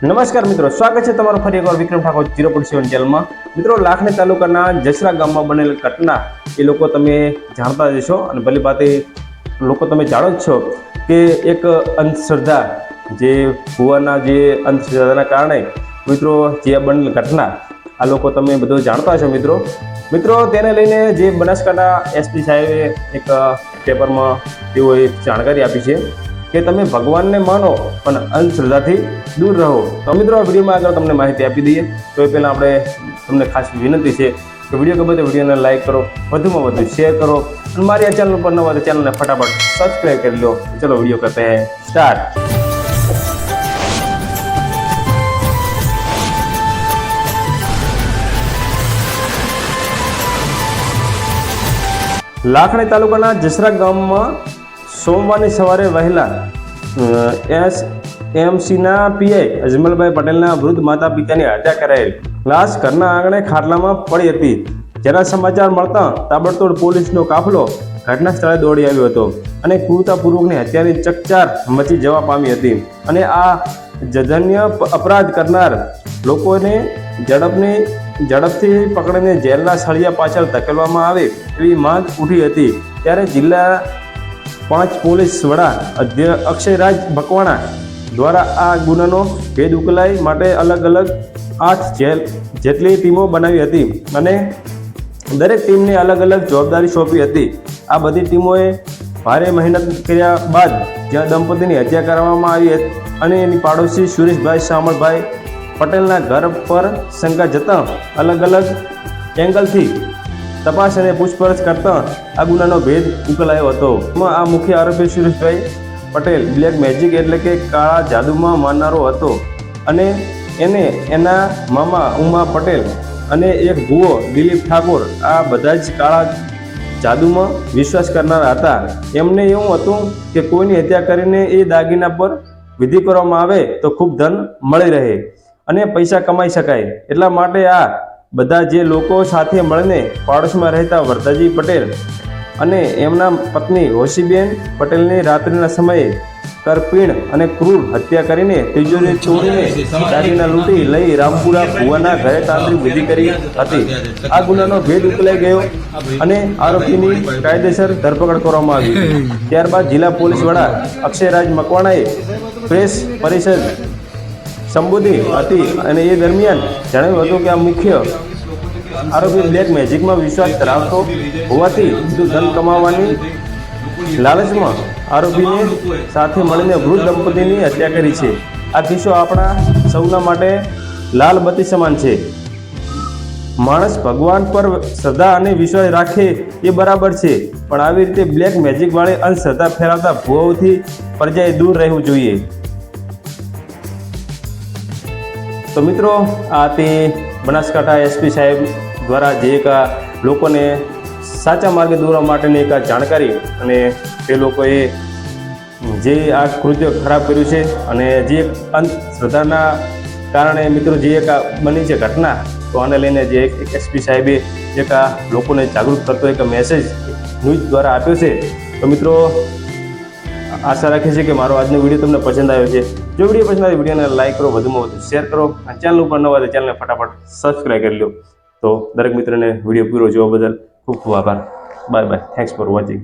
નમસ્કાર મિત્રો, સ્વાગત છે તમારું ફરી એકવાર Vikram Thakor zero point seven ચેનલમાં. મિત્રો લાખણી તાલુકાના જસરા ગામમાં બનેલ ઘટના એ લોકો તમે જાણતા જ છો અને ભલે બાતે લોકો તમે જાણો જ છો કે એક અંધશ્રદ્ધા જે ભુવાના જે અંધશ્રદ્ધાના કારણે મિત્રો જે બનેલ ઘટના, આ લોકો તમે બધું જાણતા છો મિત્રો. મિત્રો, તેને લઈને જે બનાસકાંઠા એસપી સાહેબે એક પેપરમાં તેઓએ જાણકારી આપી છે. કે તમે ભગવાનને માનો પણ અંધશ્રદ્ધાથી દૂર રહો. તો મિત્રો, આ વિડીયોમાં આગળ તમને માહિતી આપી દઈએ. તો એ પહેલાં આપણે તમને ખાસ વિનંતી છે કે વીડિયો ગમે તો વિડીયોને લાઇક કરો, વધુમાં વધુ શેર કરો અને મારી આ ચેનલ પર નવા ચેનલને ફટાફટ સબસ્ક્રાઈબ કરી લો. ચલો, વીડિયો કરતે હૈ. સ્ટાર્ટ. લાખણી તાલુકાના જસરા ગામમાં સોમવારની સવારે વહેલા એસ એમસીના પીઆઈ અજમલભાઈ પટેલના વૃદ્ધ માતા પિતાની હત્યા કરાયેલ. લાશ ઘરના આંગણે ખાટલામાં પડી હતી. જેના સમાચાર મળતા તાબડતોડ પોલીસનો કાફલો ઘટના સ્થળે દોડી આવ્યો હતો અને ક્રૂરતાપૂર્વકની હત્યાની ચકચાર મચી જવા પામી હતી. અને આ જધન્ય અપરાધ કરનાર લોકોને ઝડપની, ઝડપથી પકડીને જેલના સળિયા પાછળ ધકેલવામાં આવે એવી માંગ ઉઠી હતી. ત્યારે જિલ્લા પાંચ પોલીસ વડા અક્ષયરાજ બકવાણા દ્વારા આ ગુનાનો ભેદ ઉકેલાઈ માટે અલગ અલગ આઠ જેલ જેટલી ટીમો બનાવી હતી અને દરેક ટીમને અલગ અલગ જવાબદારી સોંપી હતી. આ બધી ટીમોએ ભારે મહેનત કર્યા બાદ જ્યાં દંપતીની હત્યા કરવામાં આવી અને એની પાડોશી સુરેશભાઈ શામળભાઈ પટેલના ઘર પર શંકા જતાં અલગ અલગ એંગલથી તપાસ અને પૂછપરછ કરતા આ ગુનાનો ભેદ ઉકેલાયો હતો. આ મુખ્ય આરોપી સુરેશભાઈ પટેલ, બ્લેક મેજિક એટલે કે કાળા જાદુમાં માનનારો હતો અને એને એના મામા ઉમા પટેલ અને એક ભુવો દિલીપ ઠાકોર આ બધા જ કાળા જાદુમાં વિશ્વાસ કરનારા હતા. એમને એવું હતું કે કોઈની હત્યા કરીને એ દાગીના પર વિધિ કરવામાં આવે તો ખૂબ ધન મળી રહે અને પૈસા કમાઈ શકાય. એટલા માટે આ બધા જે લોકો સાથે મળીને પાડોશમાં રહેતા વરદાજી પટેલ અને એમના પત્ની હોશીબેન પટેલની રાત્રિના સમયે કરપીણ અને ક્રૂર હત્યા કરીને તિજોરી ચોરીને દાગીના લૂંટી લઈ રામપુરા ભુવાના ઘરે તાંત્રિક વિધિ કરી હતી. આ ગુનાનો ભેદ ઉકેલાઈ ગયો અને આરોપીની કાયદેસર ધરપકડ કરવામાં આવી. ત્યારબાદ જિલ્લા પોલીસ વડા અક્ષયરાજ મકવાણાએ પ્રેસ પરિષદ સંબોધી હતી અને એ દરમિયાન જણાવ્યું હતું કે આ મુખ્ય આરોપી બ્લેક મેજિકમાં વિશ્વાસ ધરાવતો હોવાથી ધન કમાવાની લાલચમાં આરોપીને સાથે મળીને વૃદ્ધ દંપતીની હત્યા કરી છે. આ કિસ્સો આપણા સૌના માટે લાલ બત્તી સમાન છે. માણસ ભગવાન પર શ્રદ્ધા અને વિશ્વાસ રાખે એ બરાબર છે, પણ આવી રીતે બ્લેક મેજિક વાળી અંધશ્રદ્ધા ફેલાવતા ભુવાઓથી પ્રજાએ દૂર રહેવું જોઈએ. તો મિત્રો, આ તે બનાસકાંઠા એસપી સાહેબ દ્વારા જે એક લોકોને સાચા માર્ગે દોરવા માટેની એક જાણકારી અને તે લોકોએ જે આ કૃત્ય ખરાબ કર્યું છે અને જે અંધશ્રદ્ધાના કારણે મિત્રો જે એક બની છે ઘટના, તો આને લઈને જે એક એસપી સાહેબે એક આ લોકોને જાગૃત કરતો એક મેસેજ ન્યૂઝ દ્વારા આપ્યો છે. તો મિત્રો, આશા રાખીએ છીએ કે મારો આજનો વીડિયો તમને પસંદ આવ્યો છે. જો વીડિયો પસંદ આવે વિડીયોને લાઇક કરો, વધુમાં વધુ શેર કરો અને ચેનલ ઉપર નવા તો ચેનલને ફટાફટ સબસ્ક્રાઈબ કરી લો. તો દરેક મિત્રને વીડિયો પૂરો જોવા બદલ ખૂબ ખૂબ આભાર. Bye bye thanks for watching